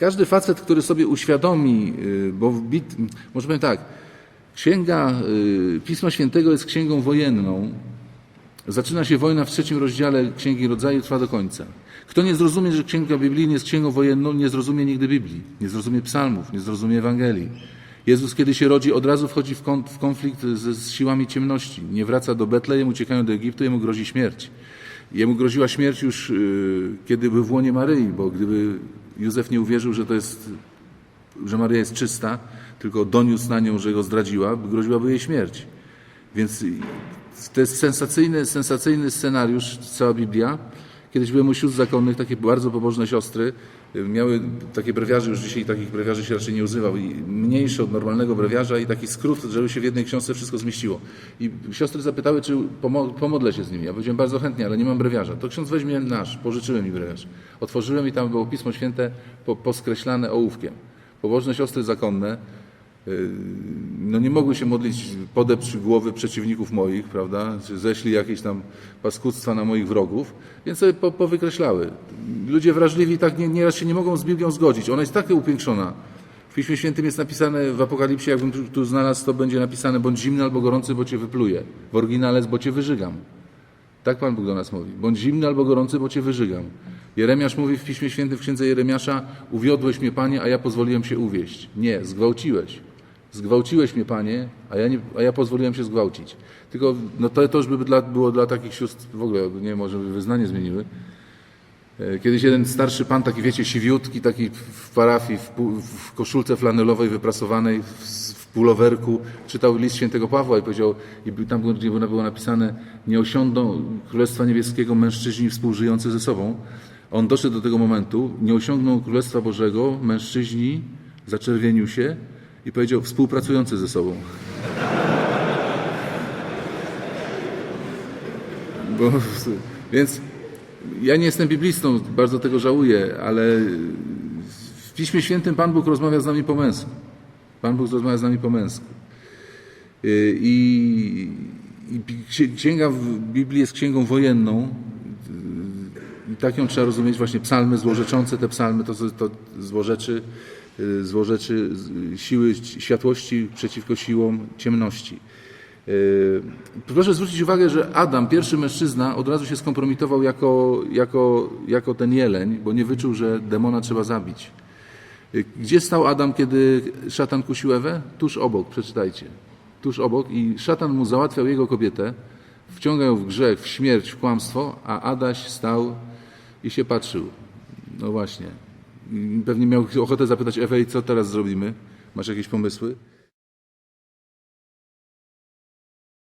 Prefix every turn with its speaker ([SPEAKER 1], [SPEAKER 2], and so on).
[SPEAKER 1] każdy facet, który sobie uświadomi, y, bo bit, może powiem tak, księga y, Pisma Świętego jest księgą wojenną. Zaczyna się wojna w trzecim rozdziale Księgi Rodzaju, trwa do końca. Kto nie zrozumie, że księga biblijna jest księgą wojenną, nie zrozumie nigdy Biblii, nie zrozumie psalmów, nie zrozumie Ewangelii. Jezus, kiedy się rodzi, od razu wchodzi w, kon- w konflikt z siłami ciemności. Nie wraca do Betlejem, uciekają do Egiptu, jemu grozi śmierć. Jemu groziła śmierć już, y, kiedy był w łonie Maryi, bo gdyby Józef nie uwierzył, że to jest że Maria jest czysta, tylko doniósł na nią, że go zdradziła, groziłaby jej śmierć. Więc to jest sensacyjny, sensacyjny scenariusz, cała Biblia. Kiedyś byłem u sióstr zakonnych, takie bardzo pobożne siostry, y, miały takie brewiarze, już dzisiaj takich brewiarzy się raczej nie używał, i mniejsze od normalnego brewiarza i taki skrót, żeby się w jednej książce wszystko zmieściło. I siostry zapytały, czy pomo- pomodlę się z nimi. Ja powiedziałem bardzo chętnie, ale nie mam brewiarza. To ksiądz weźmie nasz, pożyczyłem mi brewiarz. Otworzyłem i tam było Pismo Święte po, poskreślane ołówkiem. Pobożne siostry zakonne, no nie mogły się modlić podeprz głowy przeciwników moich, prawda, czy ześli jakieś tam paskudztwa na moich wrogów, więc sobie po, powykreślały. Ludzie wrażliwi tak nie, nieraz się nie mogą z Biblią zgodzić. Ona jest tak upiększona. W Piśmie Świętym jest napisane w Apokalipsie, jakbym tu, tu znalazł, to będzie napisane bądź zimny albo gorący, bo cię wypluję. W oryginale jest, bo cię wyżygam. Tak Pan Bóg do nas mówi. Bądź zimny albo gorący, bo cię wyżygam. Jeremiasz mówi w Piśmie Świętym, w księdze Jeremiasza, uwiodłeś mnie, Panie, a ja pozwoliłem się uwieść. Nie, zgwałciłeś. Zgwałciłeś mnie, Panie, a ja, nie, a ja pozwoliłem się zgwałcić. Tylko no to, to już by dla, było dla takich sióstr w ogóle, nie może by wyznanie zmieniły. E, Kiedyś jeden starszy pan, taki wiecie, siwiutki, taki w parafii, w, w koszulce flanelowej wyprasowanej, w, w pulowerku, czytał list świętego Pawła i powiedział, i tam gdzie było napisane, nie osiągną Królestwa Niebieskiego mężczyźni współżyjący ze sobą. On doszedł do tego momentu, nie osiągną Królestwa Bożego mężczyźni, zaczerwienił się i powiedział, współpracujący ze sobą. Bo, więc ja nie jestem biblistą, bardzo tego żałuję, ale w Piśmie Świętym Pan Bóg rozmawia z nami po męsku. Pan Bóg rozmawia z nami po męsku. Y, I, i ksi- księga w Biblii jest księgą wojenną. Y, I tak ją trzeba rozumieć, właśnie psalmy złorzeczące, te psalmy to, to złorzeczy, złorzeczy z- siły światłości przeciwko siłom ciemności. Yy, Proszę zwrócić uwagę, że Adam, pierwszy mężczyzna, od razu się skompromitował jako, jako, jako ten jeleń, bo nie wyczuł, że demona trzeba zabić. Yy, Gdzie stał Adam, kiedy szatan kusił Ewę? Tuż obok, przeczytajcie. Tuż obok i szatan mu załatwiał jego kobietę, wciągał w grzech, w śmierć, w kłamstwo, a Adaś stał i się patrzył. No właśnie. Pewnie miał ochotę zapytać Ewę, co teraz zrobimy? Masz jakieś pomysły?